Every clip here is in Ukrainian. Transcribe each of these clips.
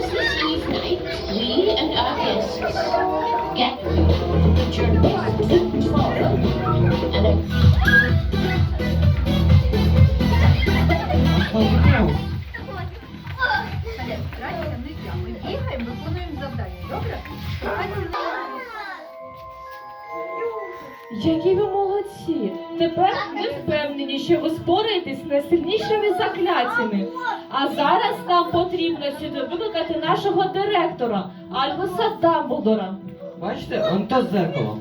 Christmas Eve night, we and our guests get the journey tomorrow and a Повернув. Грайся, не зря. Ми бігаємо, виконуємо завдання. Добре? Які ви молодці! Тепер ми впевнені, що ви спораєтесь з найсильнішими закляттями. А зараз нам потрібно сюди викликати нашого директора Альбуса Дамблдора. Бачите, он то зеркало.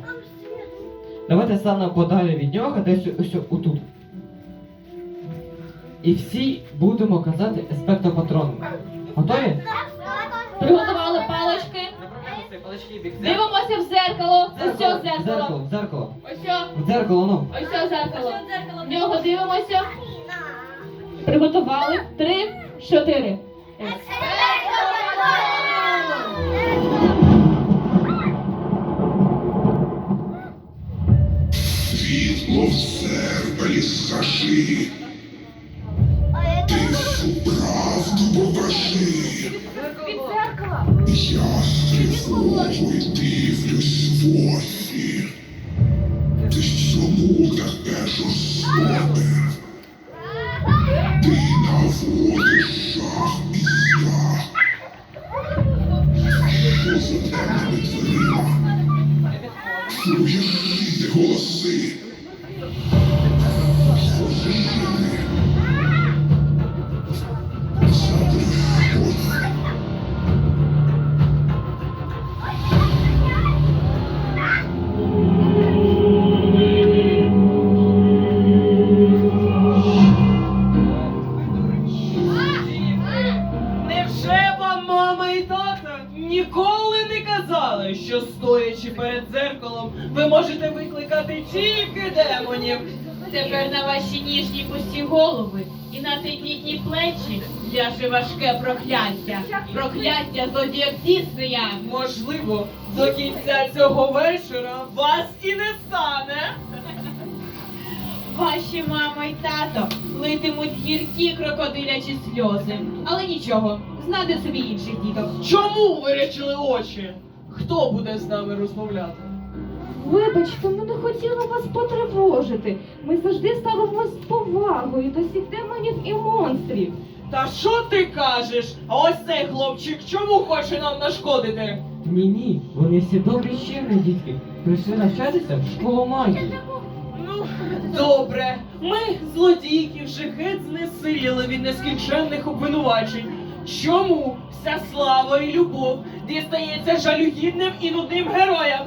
Давайте станемо подалі від нього, десь ось отут. І всі будемо казати еспекто патроном. Готові? Приготували. Дивимося в зеркало. Ось цього В зеркало. зеркало, в зеркало. Ось. В зеркало, ну. Ось цього зеркало. В нього дивимося. Приготували. Три, чотири. Світло в зеркалі скажи, ти всю правду покажи. Від зеркала. Я дивлюсь в очі. Ти чому таке жорстоке? Ти наводиш жах і страх. Що за темними дверима? Чуєш жити голоси? Що стоячи перед дзеркалом, ви можете викликати тільки демонів? Тепер на ваші ніжні пусті голови і на тендітні плечі ляже важке прокляття. Прокляття злодія Діснея. Можливо, до кінця цього вечора вас і не стане. Ваші мама й тато литимуть гіркі крокодилячі сльози. Але нічого, знайде собі інших діток. Чому вирячили очі? Хто буде з нами розмовляти? Вибачте, ми не хотіли вас потривожити. Ми завжди ставимось з повагою до всіх демонів і монстрів. Та що ти кажеш? А ось цей хлопчик чому хоче нам нашкодити? Ні, ні, вони всі добрі щирі дітки. Прийшли навчатися в школу магії. Ну, добре. Ми, злодійки, вже геть знесиліли від нескінченних обвинувачень. Чому вся слава і любов дістається жалюгідним і нудним героям?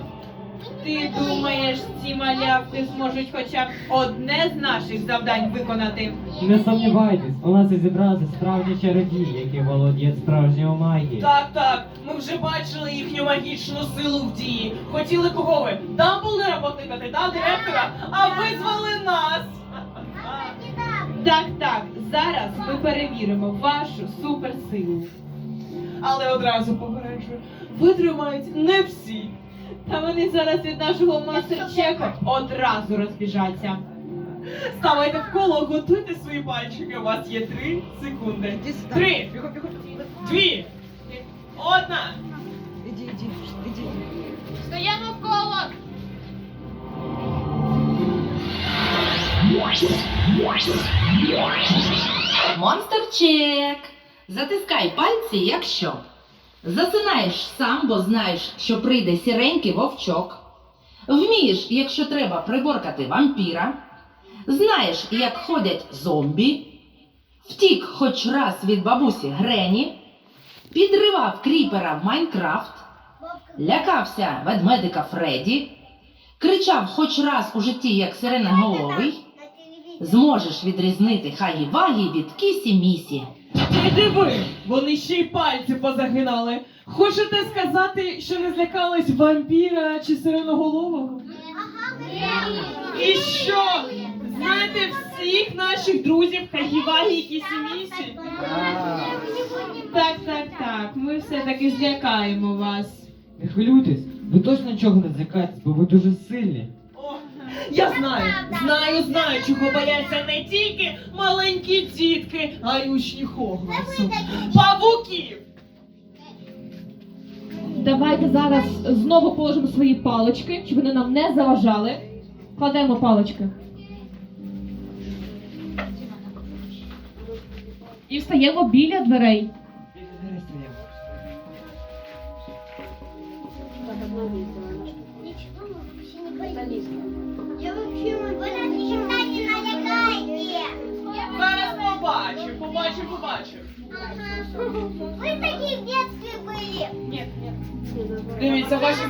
Ти думаєш, ці малявки зможуть хоча б одне з наших завдань виконати? Не сумнівайтесь, у нас і зібрався справжній чародій, який володіє справжньою магією. Так, так, ми вже бачили їхню магічну силу в дії. Хотіли кого ви? Дамблдора покликати, та директора, а визвали нас. Так, так, зараз ми перевіримо вашу суперсилу. Але одразу попереджую, витримають не всі. Та вони зараз від нашого мастер-чека одразу розбіжаться. Ставайте в коло, готуйте свої пальчики. У вас є три секунди. Три, дві, одна. Стоїмо Монстерчек. Затискай пальці, якщо. Засинаєш сам, бо знаєш, що прийде сіренький вовчок. Вмієш, якщо треба, приборкати вампіра. Знаєш, як ходять зомбі. Втік хоч раз від бабусі Грені. Підривав кріпера в Майнкрафт. Лякався ведмедика Фредді. Кричав хоч раз у житті, як сиреноголовий. Зможеш відрізнити хагі-вагі від кісі-місі. Ти диви, вони ще й пальці позагинали. Хочете сказати, що не злякались вампіра чи сиреноголового? І що? Знаєте всіх наших друзів Хагівагі і Кісімісі? Так, так, так. Ми все-таки злякаємо вас. Не хвилюйтесь, ви точно нічого не злякаєтесь, бо ви дуже сильні. Я знаю, знаю, знаю, чого бояться не тільки маленькі дітки, а й учні Хогвартсу. Павуків! Давайте зараз знову положимо свої палички, щоб вони нам не заважали. Кладемо палички. І встаємо біля дверей. Я Вы такие в детстве были. Дивіться, ваші